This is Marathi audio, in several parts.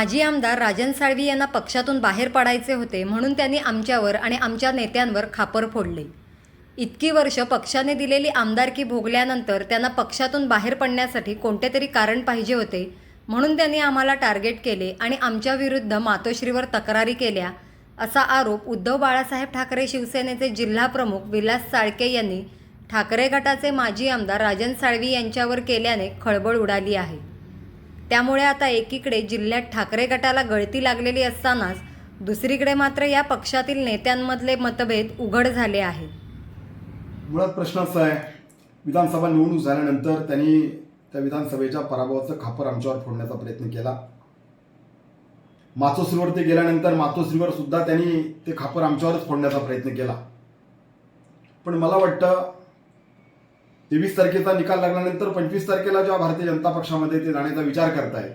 माजी आमदार राजन साळवी यांना पक्षातून बाहेर पडायचे होते म्हणून त्यांनी आमच्यावर आणि आमच्या नेत्यांवर खापर फोडले. इतकी वर्ष पक्षाने दिलेली आमदारकी भोगल्यानंतर त्यांना पक्षातून बाहेर पडण्यासाठी कोणते तरी कारण पाहिजे होते म्हणून त्यांनी आम्हाला टार्गेट केले आणि आमच्या विरुद्ध मातोश्रीवर तक्रारी केल्या असा आरोप उद्धव बाळासाहेब ठाकरे शिवसेनेचे जिल्हाप्रमुख विलास साळके यांनी ठाकरे गटाचे माजी आमदार राजन साळवी यांच्यावर केल्याने खळबळ उडाली आहे. त्यामुळे आता एकीकडे जिल्ह्यात ठाकरे गटाला गळती लागलेली असतानाच दुसरीकडे मात्र या पक्षातील नेत्यांमधले मतभेद उघड झाले आहेत. मुळात प्रश्न असा आहे विधानसभा निवडणूक झाल्यानंतर त्यांनी त्या विधानसभेच्या पराभवाचं खापर आमच्यावर फोडण्याचा प्रयत्न केला. मातोश्रीवर ते गेल्यानंतर मातोश्रीवर सुद्धा त्यांनी ते खापर आमच्यावरच फोडण्याचा प्रयत्न केला. पण मला वाटतं तेवीस तारखेचा निकाल लागल्यानंतर पंचवीस तारखेला जेव्हा भारतीय जनता पक्षामध्ये ते जाण्याचा विचार करतायत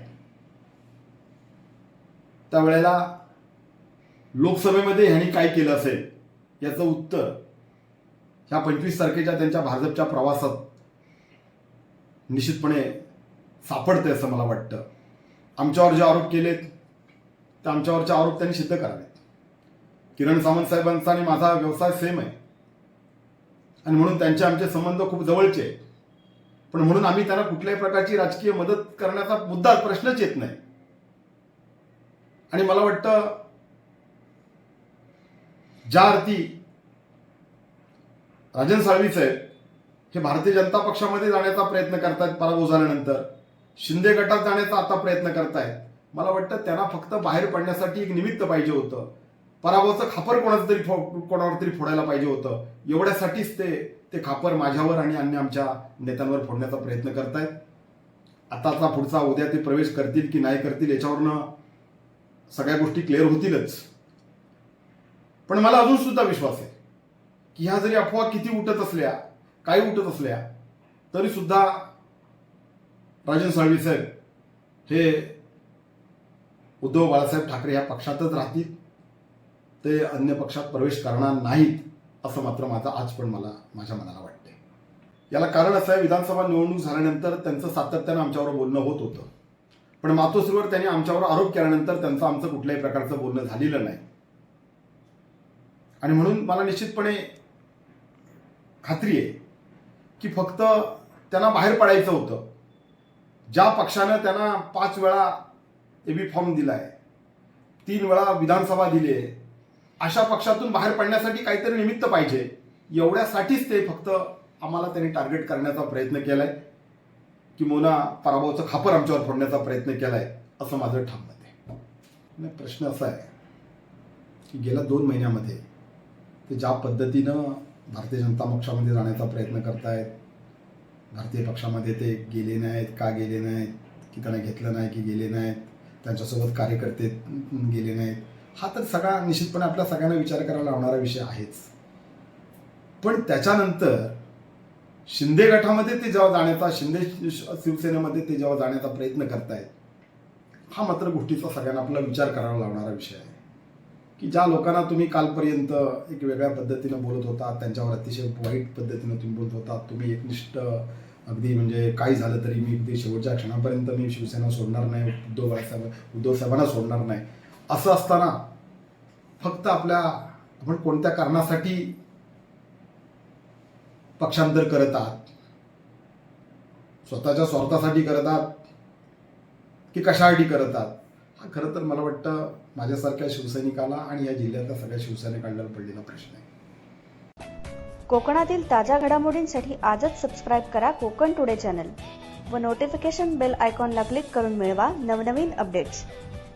त्यावेळेला लोकसभेमध्ये ह्यांनी काय केलं असेल याचं उत्तर ह्या पंचवीस तारखेच्या त्यांच्या भाजपच्या प्रवासात निश्चितपणे सापडते असं मला वाटतं. आमच्यावर जे आरोप केलेत ते आमच्यावरचे आरोप त्यांनी सिद्ध करावेत. किरण सावंत साहेबांचा आणि माझा व्यवसाय सेम आहे. आणि म्हणून त्यांचे आमचे संबंध खूप जवळचे आहेत. पण म्हणून आम्ही त्यांना कुठल्याही प्रकारची राजकीय मदत करण्याचा मुद्दा प्रश्नच येत नाही. आणि मला वाटतं ज्या अर्थी राजन साळवी साहेब हे भारतीय जनता पक्षामध्ये जाण्याचा प्रयत्न करतायत पराभव झाल्यानंतर शिंदे गटात जाण्याचा आता प्रयत्न करतायत मला वाटतं त्यांना फक्त बाहेर पडण्यासाठी एक निमित्त पाहिजे होतं. पराभवाचं खापर कोणाचं तरी फो- कोणावर तरी फोडायला पाहिजे होतं. एवढ्यासाठीच ते ते खापर माझ्यावर आणि अन्य आमच्या नेत्यांवर फोडण्याचा प्रयत्न करतायत. आताचा पुढचा उद्या ते प्रवेश करतील की नाही करतील याच्यावरनं सगळ्या गोष्टी क्लिअर होतीलच. पण मला अजून सुद्धा विश्वास आहे की ह्या जरी अफवा किती उठत असल्या काही उठत असल्या तरी सुद्धा राजन साळवी साहेब हे उद्धव बाळासाहेब ठाकरे या पक्षातच राहतील. ते अन्य पक्षात प्रवेश करणार नाहीत असं मात्र माझा आज पण मला माझ्या मनाला वाटते याला कारण असं आहे विधानसभा निवडणूक झाल्यानंतर त्यांचं सातत्यानं आमच्यावर बोलणं होत होतं. पण मातोश्रीवर त्यांनी आमच्यावर आरोप केल्यानंतर त्यांचं आमचं कुठल्याही प्रकारचं बोलणं झालेलं नाही. आणि म्हणून मला निश्चितपणे खात्री आहे की फक्त त्यांना बाहेर पडायचं होतं. ज्या पक्षानं त्यांना पाच वेळा एबी फॉर्म दिलाय तीन वेळा विधानसभा दिली आहे अशा पक्षातून बाहेर पडण्यासाठी काहीतरी निमित्त पाहिजे. एवढ्यासाठीच ते फक्त आम्हाला त्यांनी टार्गेट करण्याचा प्रयत्न केलाय. की मोना पराभवाचं खापर आमच्यावर फोडण्याचा प्रयत्न केलाय असं माझं ठाम मत आहे. प्रश्न असा आहे की गेल्या दोन महिन्यामध्ये ते ज्या पद्धतीनं भारतीय जनता पक्षामध्ये जाण्याचा प्रयत्न करतायत भारतीय पक्षामध्ये ते गेले नाहीत का गेले नाहीत की त्यांना घेतलं नाही की गेले नाहीत त्यांच्यासोबत कार्यकर्ते गेले नाहीत हा तर सगळा निश्चितपणे आपल्या सगळ्यांना विचार करायला लावणारा विषय आहेच. पण त्याच्यानंतर शिंदे गटामध्ये ते जेव्हा जाण्याचा शिंदे शिवसेनेमध्ये ते जेव्हा जाण्याचा प्रयत्न करतायत हा मात्र गोष्टीचा सगळ्यांना आपला विचार करायला लावणारा विषय आहे. की ज्या लोकांना तुम्ही कालपर्यंत एक वेगळ्या पद्धतीनं बोलत होता त्यांच्यावर अतिशय वाईट पद्धतीनं तुम्ही बोलत होता तुम्ही एकनिष्ठ अगदी म्हणजे काही झालं तरी मी अगदी शेवटच्या क्षणापर्यंत मी शिवसेना सोडणार नाही उद्धव बाळासाहेब उद्धव साहेबांना सोडणार नाही. असं असताना फक्त आपल्या आपण कोणत्या कारणासाठी पक्षांतर करत आहात? स्वतःच्या स्वार्थासाठी करत आहात? की कशासाठी करत आहात? हा खरं तर मला वाटतं माझ्यासारख्या शिवसैनिकाला आणि या जिल्ह्यातल्या सगळ्या शिवसैनिकांना पडलेला प्रश्न आहे. कोकणातील ताज्या घडामोडींसाठी आजच सबस्क्राईब करा कोकण टुडे चॅनल व नोटिफिकेशन बेल आयकॉनला क्लिक करून मिळवा नवनवीन अपडेट्स